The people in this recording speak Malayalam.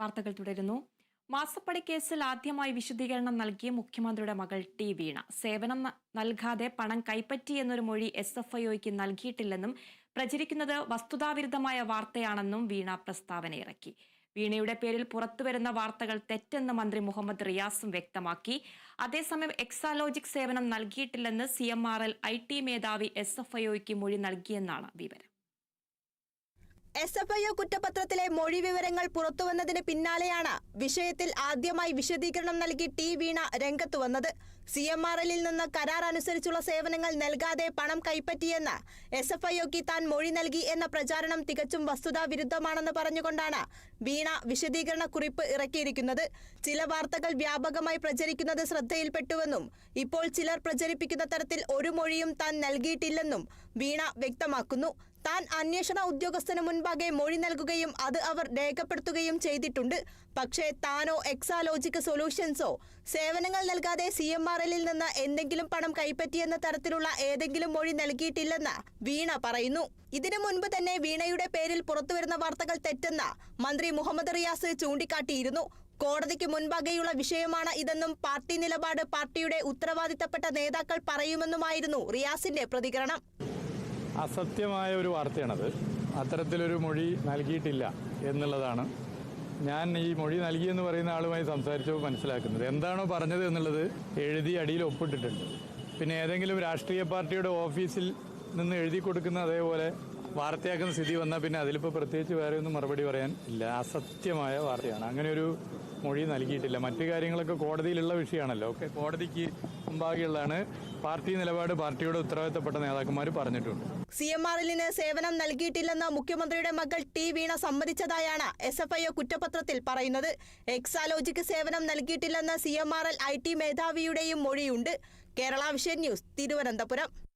വാർത്തകൾ തുടരുന്നു. മാസപ്പടി കേസിൽ ആദ്യമായി വിശദീകരണം നൽകിയ മുഖ്യമന്ത്രിയുടെ മകൾ ടി വീണ. സേവനം നൽകാതെ പണം കൈപ്പറ്റി എന്നൊരു മൊഴി എസ് എഫ് ഐഒയ്ക്ക് നൽകിയിട്ടില്ലെന്നും പ്രചരിക്കുന്നത് വസ്തുതാവിരുദ്ധമായ വാർത്തയാണെന്നും വീണ പ്രസ്താവന ഇറക്കി വീണയുടെ പേരിൽ പുറത്തുവരുന്ന വാർത്തകൾ തെറ്റെന്ന് മന്ത്രി മുഹമ്മദ് റിയാസും വ്യക്തമാക്കി. അതേസമയം എക്സാലോജിക് സേവനം നൽകിയിട്ടില്ലെന്ന് C M R L I T മേധാവി എസ് എഫ് ഐഒയ്ക്ക് മൊഴി നൽകിയെന്നാണ് വിവരം. എസ് എഫ് ഐ ഒ കുറ്റപത്രത്തിലെ മൊഴി വിവരങ്ങൾ പുറത്തുവന്നതിന് പിന്നാലെയാണ് വിഷയത്തിൽ ആദ്യമായി വിശദീകരണം നൽകി ടി വീണ രംഗത്ത് വന്നത്. സി എം ആർ എല്ലിൽ നിന്ന് കരാർ അനുസരിച്ചുള്ള സേവനങ്ങൾ നൽകാതെ പണം കൈപ്പറ്റിയെന്ന് എസ് എഫ് ഐ ഒക്ക് താൻ മൊഴി നൽകി എന്ന പ്രചാരണം തികച്ചും വസ്തുതാ വിരുദ്ധമാണെന്ന് പറഞ്ഞുകൊണ്ടാണ് വീണ വിശദീകരണ കുറിപ്പ് ഇറക്കിയിരിക്കുന്നത്. ചില വാർത്തകൾ വ്യാപകമായി പ്രചരിക്കുന്നത് ശ്രദ്ധയിൽപ്പെട്ടുവെന്നും ഇപ്പോൾ ചിലർ പ്രചരിപ്പിക്കുന്ന തരത്തിൽ ഒരു മൊഴിയും താൻ നൽകിയിട്ടില്ലെന്നും വീണ വ്യക്തമാക്കുന്നു. താൻ അന്വേഷണ ഉദ്യോഗസ്ഥന് മുൻപാകെ മൊഴി നൽകുകയും അത് അവർ രേഖപ്പെടുത്തുകയും ചെയ്തിട്ടുണ്ട്. പക്ഷേ താനോ എക്സാലോജിക് സൊല്യൂഷൻസോ സേവനങ്ങൾ നൽകാതെ സി എം ആർ എല്ലിൽ നിന്ന് എന്തെങ്കിലും പണം കൈപ്പറ്റിയെന്ന തരത്തിലുള്ള ഏതെങ്കിലും മൊഴി നൽകിയിട്ടില്ലെന്ന് വീണ പറയുന്നു. ഇതിനു മുൻപ് തന്നെ വീണയുടെ പേരിൽ പുറത്തുവരുന്ന വാർത്തകൾ തെറ്റെന്ന് മന്ത്രി മുഹമ്മദ് റിയാസ് ചൂണ്ടിക്കാട്ടിയിരുന്നു. കോടതിക്ക് മുൻപാകെയുള്ള വിഷയമാണ് ഇതെന്നും പാർട്ടി നിലപാട് പാർട്ടിയുടെ ഉത്തരവാദിത്തപ്പെട്ട നേതാക്കൾ പറയുമെന്നുമായിരുന്നു റിയാസിന്റെ പ്രതികരണം. അസത്യമായ ഒരു വാർത്തയാണത്. അത്തരത്തിലൊരു മൊഴി നൽകിയിട്ടില്ല എന്നുള്ളതാണ്. ഞാൻ ഈ മൊഴി നൽകിയെന്ന് പറയുന്ന ആളുമായി സംസാരിച്ചപ്പോൾ മനസ്സിലാക്കുന്നത്. എന്താണോ പറഞ്ഞത് എന്നുള്ളത് എഴുതി അടിയിൽ ഒപ്പിട്ടിട്ടുണ്ട്. പിന്നെ ഏതെങ്കിലും രാഷ്ട്രീയ പാർട്ടിയുടെ ഓഫീസിൽ നിന്ന് എഴുതി കൊടുക്കുന്ന അതേപോലെ വാർത്തയാക്കുന്ന സ്ഥിതി വന്നാൽ പിന്നെ അതിലിപ്പോൾ പ്രത്യേകിച്ച് വേറെ ഒന്നും മറുപടി പറയാൻ ഇല്ല. അസത്യമായ വാർത്തയാണ്. അങ്ങനെ ഒരു മൊഴി നൽകിയിട്ടില്ല. മറ്റു കാര്യങ്ങളൊക്കെ കോടതിയിലുള്ള വിഷയമാണല്ലോ. ഒക്കെ കോടതിക്ക് മുമ്പാകെയുള്ളതാണ്. പാർട്ടി നിലപാട് പാർട്ടിയുടെ ഉത്തരവാദിത്തപ്പെട്ട നേതാക്കന്മാർ പറഞ്ഞിട്ടുണ്ട്. സി എം ആർ എല്ലിന് സേവനം നൽകിയിട്ടില്ലെന്ന് മുഖ്യമന്ത്രിയുടെ മകൾ ടി വീണ സമ്മതിച്ചതായാണ് എസ് എഫ് ഐ ഒ കുറ്റപത്രത്തിൽ പറയുന്നത്. എക്സാലോജിക്ക് സേവനം നൽകിയിട്ടില്ലെന്ന് C M R L I T മേധാവിയുടെയും മൊഴിയുണ്ട്. Kerala vision news Thiruvananthapuram.